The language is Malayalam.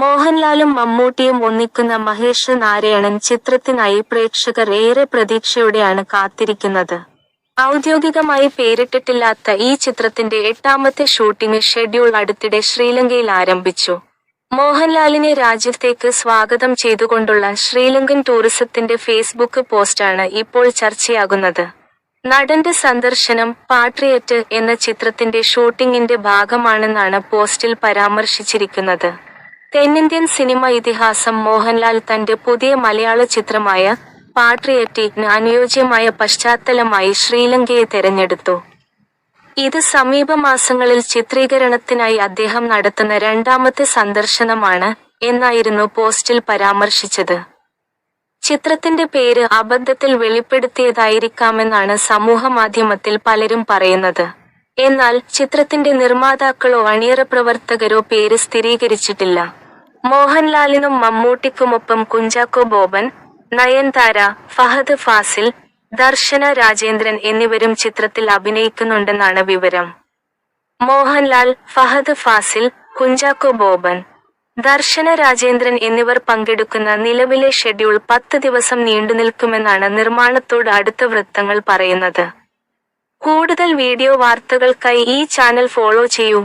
മോഹൻലാലും മമ്മൂട്ടിയും ഒന്നിക്കുന്ന മഹേഷ് നാരായണൻ ചിത്രത്തിനായി പ്രേക്ഷകർ ഏറെ പ്രതീക്ഷയോടെയാണ് കാത്തിരിക്കുന്നത്. ഔദ്യോഗികമായി പേരിട്ടിട്ടില്ലാത്ത ഈ ചിത്രത്തിന്റെ എട്ടാമത്തെ ഷൂട്ടിംഗ് ഷെഡ്യൂൾ അടുത്തിടെ ശ്രീലങ്കയിൽ ആരംഭിച്ചു. മോഹൻലാലിനെ രാജ്യത്തേക്ക് സ്വാഗതം ചെയ്തുകൊണ്ടുള്ള ശ്രീലങ്കൻ ടൂറിസത്തിന്റെ ഫേസ്ബുക്ക് പോസ്റ്റാണ് ഇപ്പോൾ ചർച്ചയാകുന്നത്. നടന്റെ സന്ദർശനം പാട്രിയറ്റ് എന്ന ചിത്രത്തിന്റെ ഷൂട്ടിംഗിന്റെ ഭാഗമാണെന്നാണ് പോസ്റ്റിൽ പരാമർശിച്ചിരിക്കുന്നത്. തെന്നിന്ത്യൻ സിനിമ ഇതിഹാസം മോഹൻലാൽ തന്റെ പുതിയ മലയാള ചിത്രമായ പാട്രിയറ്റിന് അനുയോജ്യമായ പശ്ചാത്തലമായി ശ്രീലങ്കയെ തെരഞ്ഞെടുത്തു. ഇത് സമീപ മാസങ്ങളിൽ ചിത്രീകരണത്തിനായി അദ്ദേഹം നടത്തുന്ന രണ്ടാമത്തെ സന്ദർശനമാണ് എന്നായിരുന്നു പോസ്റ്റിൽ പരാമർശിച്ചത്. ചിത്രത്തിന്റെ പേര് അബദ്ധത്തിൽ വെളിപ്പെടുത്തിയതായിരിക്കാമെന്നാണ് സമൂഹ മാധ്യമത്തിൽ പലരും പറയുന്നത്. എന്നാൽ ചിത്രത്തിന്റെ നിർമ്മാതാക്കളോ അണിയറ പ്രവർത്തകരോ പേര് സ്ഥിരീകരിച്ചിട്ടില്ല. മോഹൻലാലിനും മമ്മൂട്ടിക്കുമൊപ്പം കുഞ്ചാക്കോ ബോബൻ നയൻതാര ഫഹദ് ഫാസിൽ ദർശന രാജേന്ദ്രൻ എന്നിവരും ചിത്രത്തിൽ അഭിനയിക്കുന്നുണ്ടെന്നാണ് വിവരം. മോഹൻലാൽ ഫഹദ് ഫാസിൽ കുഞ്ചാക്കോ ബോബൻ ദർശന രാജേന്ദ്രൻ എന്നിവർ പങ്കെടുക്കുന്ന നിലവിലെ ഷെഡ്യൂൾ പത്ത് ദിവസം നീണ്ടുനിൽക്കുമെന്നാണ് നിർമ്മാണത്തോട് അടുത്ത വൃത്തങ്ങൾ പറയുന്നത്. കൂടുതൽ വീഡിയോ വാർത്തകൾക്കായി ഈ ചാനൽ ഫോളോ ചെയ്യൂ.